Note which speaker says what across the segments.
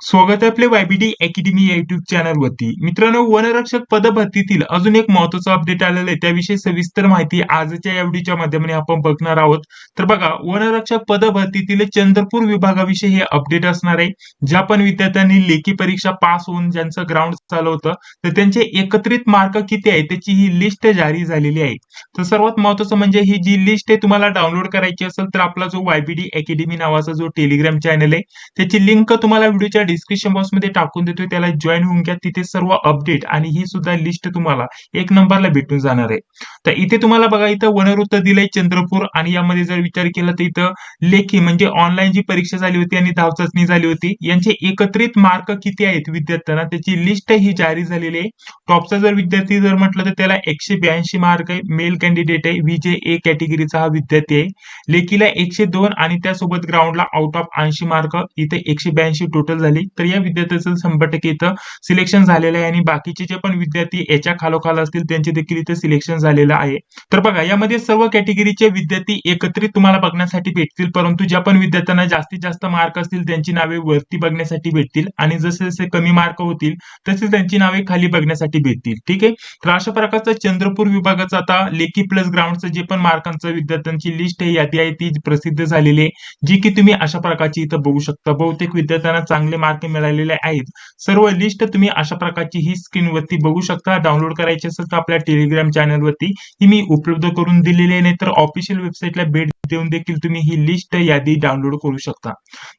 Speaker 1: स्वागत आहे YBD academy या युट्यूब चॅनल वरती. मित्रांनो वनरक्षक पद भरतीतील अजून एक महत्त्वाचा अपडेट आलेला आहे. त्याविषयी सविस्तर माहिती आजच्या या व्हिडिओच्या माध्यमाने आपण बघणार आहोत. तर बघा वनरक्षक पद भरतीतील चंद्रपूर विभागाविषयी हे अपडेट असणार आहे. ज्या पण विद्यार्थ्यांनी लेखी परीक्षा पास होऊन ज्यांचं ग्राउंड चालू होतं तर त्यांचे एकत्रित मार्क किती आहे त्याची ही लिस्ट जारी झालेली आहे. तर सर्वात महत्वाचं म्हणजे ही जी लिस्ट आहे तुम्हाला डाउनलोड करायची असेल तर आपला जो वायबीडी अकॅडमी नावाचा जो टेलिग्राम चॅनल आहे त्याची लिंक तुम्हाला व्हिडिओच्या डिस्क्रिप्शन बॉक्समध्ये टाकून देतोय त्याला जॉईन होऊन घ्या. तिथे सर्व अपडेट आणि ही सुद्धा लिस्ट तुम्हाला एक नंबरला भेटून जाणार आहे. तर इथे तुम्हाला बघा इथं वनवृत्त दिलंय चंद्रपूर आणि यामध्ये जर विचार केला तर इथं लेखी म्हणजे ऑनलाईन जी परीक्षा झाली होती आणि धाव चाचणी झाली होती यांचे एकत्रित मार्क किती आहेत विद्यार्थ्यांना? त्याची लिस्ट ही जारी झालेली आहे. टॉपचा जर विद्यार्थी जर म्हटलं तर त्याला एकशे ब्याऐंशी मार्क आहे. मेल कॅन्डिडेट आहे. विजे ए कॅटेगरीचा हा विद्यार्थी आहे. लेखीला एकशे दोन आणि त्यासोबत ग्राउंडला आउट ऑफ ऐंशी मार्क इथे एकशे ब्याऐंशी टोटल झाले. तर या विद्यार्थ्याचं शंभर टक्के इथं सिलेक्शन झालेलं आहे आणि बाकीचे जे पण विद्यार्थी याच्या खालोखाल असतील त्यांचे देखील इथे सिलेक्शन झालेलं आहे. तर बघा यामध्ये सर्व कॅटेगरीचे विद्यार्थी एकत्रित तुम्हाला बघण्यासाठी भेटतील परंतु ज्या पण विद्यार्थ्यांना जास्तीत जास्त मार्क असतील त्यांची नावे वरती बघण्यासाठी भेटतील आणि जसे जसे कमी मार्क होतील तसे त्यांची नावे खाली बघण्यासाठी भेटतील. ठीक आहे? तर अशा प्रकारचं चंद्रपूर विभागाचं आता लेखी प्लस ग्राउंडचं जे पण मार्कांचं विद्यार्थ्यांची लिस्ट आहे यादी आहे ती प्रसिद्ध झालेली आहे जी की तुम्ही अशा प्रकारची इथं बघू शकता. बहुतेक विद्यार्थ्यांना चांगले मार्क मिळालेले आहेत. सर्व लिस्ट तुम्ही अशा प्रकारची ही स्क्रीनवरती बघू शकता. डाउनलोड करायची असेल तर आपल्या टेलिग्राम चॅनलवरती ही मी उपलब्ध करून दिलेली आहे. नाहीतर ऑफिशियल वेबसाईटला भेट देऊन देखील तुम्ही ही लिस्ट यादी डाउनलोड करू शकता.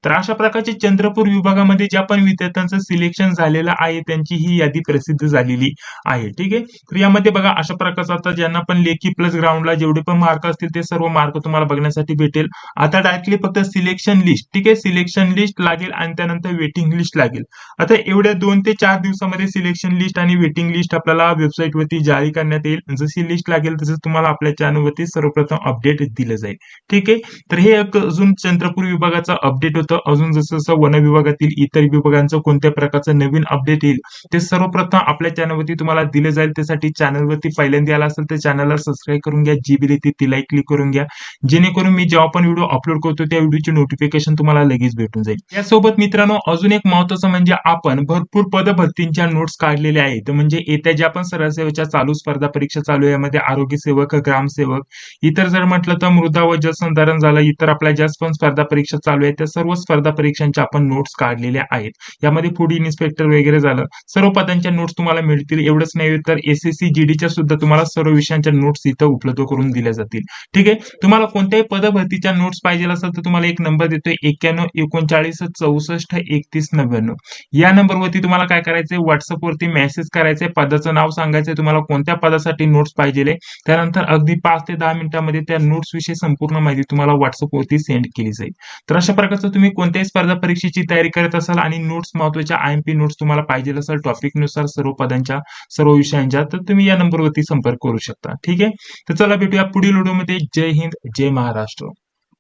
Speaker 1: तर अशा प्रकारचे चंद्रपूर विभागामध्ये ज्या पण विद्यार्थ्यांचं सिलेक्शन झालेलं आहे त्यांची ही यादी प्रसिद्ध झालेली आहे. ठीक आहे? तर यामध्ये बघा अशा प्रकारचा आता ज्यांना पण लेखी प्लस ग्राउंडला जेवढे पण मार्क असतील ते सर्व मार्क तुम्हाला बघण्यासाठी भेटेल. आता डायरेक्टली फक्त सिलेक्शन लिस्ट ठीक आहे? सिलेक्शन लिस्ट लागेल आणि त्यानंतर वेटिंग लिस्ट लागेल. आता एवढ्या दोन ते चार दिवसामध्ये सिलेक्शन लिस्ट आणि वेटिंग लिस्ट आपल्याला वेबसाईट वरती जारी करण्यात येईल. जशी लिस्ट लागेल तसं तुम्हाला आपल्या चॅनलवरती सर्वप्रथम अपडेट दिलं जाईल. ठीक आहे? तर हे एक अजून चंद्रपूर विभागाचं अपडेट होतं. अजून जसं जसं वन विभागातील इतर विभागांचं कोणत्या प्रकारचं नवीन अपडेट येईल ते सर्वप्रथम आपल्या चॅनलवरती तुम्हाला दिलं जाईल. त्यासाठी चॅनलवरती पहिल्यांदा आला असेल तर चॅनलला सबस्क्राईब करून घ्या. जी बिल येते तिलाही क्लिक करून घ्या. जेणेकरून मी जेव्हा पण व्हिडिओ अपलोड करतो त्या व्हिडिओची नोटिफिकेशन तुम्हाला लगेच भेटून जाईल. यासोबत मित्रांनो अजून एक महत्वाचं म्हणजे आपण भरपूर पदभरतींच्या नोट्स काढलेल्या आहेत. म्हणजे येत्या ज्या पण सरळसेवेच्या चालू स्पर्धा परीक्षा चालू आहे यामध्ये आरोग्य सेवक ग्रामसेवक इतर जर म्हटलं तर मृदा व जलसंधारण झालं इतर आपल्या ज्या पण स्पर्धा परीक्षा चालू आहेत त्या सर्व स्पर्धा परीक्षांच्या आपण नोट्स काढलेल्या आहेत. यामध्ये फूड इन्स्पेक्टर वगैरे झालं सर्व पदांच्या नोट्स तुम्हाला मिळतील. एवढंच नाही तर एसएससी जीडीच्या सुद्धा तुम्हाला सर्व विषयांच्या नोट्स इथं उपलब्ध करून दिल्या जातील. ठीक आहे? तुम्हाला कोणत्याही पदभरतीच्या नोट्स पाहिजे असेल तर तुम्हाला एक नंबर देतोय. एक्क्याण्णव एकोणचाळीस चौसष्ट एकतीस नव्याण्णव. या नंबरवरती तुम्हाला काय करायचंय? व्हॉट्सअपवरती मेसेज करायचंय. पदाचं नाव सांगायचंय. तुम्हाला कोणत्या पदासाठी नोट्स पाहिजे त्यानंतर अगदी पाच ते दहा मिनिटांमध्ये त्या नोट्स विषयी संपूर्ण माहिती तुम्हाला व्हॉट्सअपवरती सेंड केली जाईल. तर अशा प्रकारचं तुम्ही कोणत्याही स्पर्धा परीक्षेची तयारी करत असाल आणि नोट्स महत्त्वाच्या आय एम पी नोट्स तुम्हाला पाहिजे असेल टॉपिकनुसार सर्व पदांच्या सर्व विषयांच्या तर तुम्ही या नंबरवरती संपर्क करू शकता. ठीक आहे? तर चला भेटूया पुढील व्हिडिओमध्ये. जय हिंद जय महाराष्ट्र.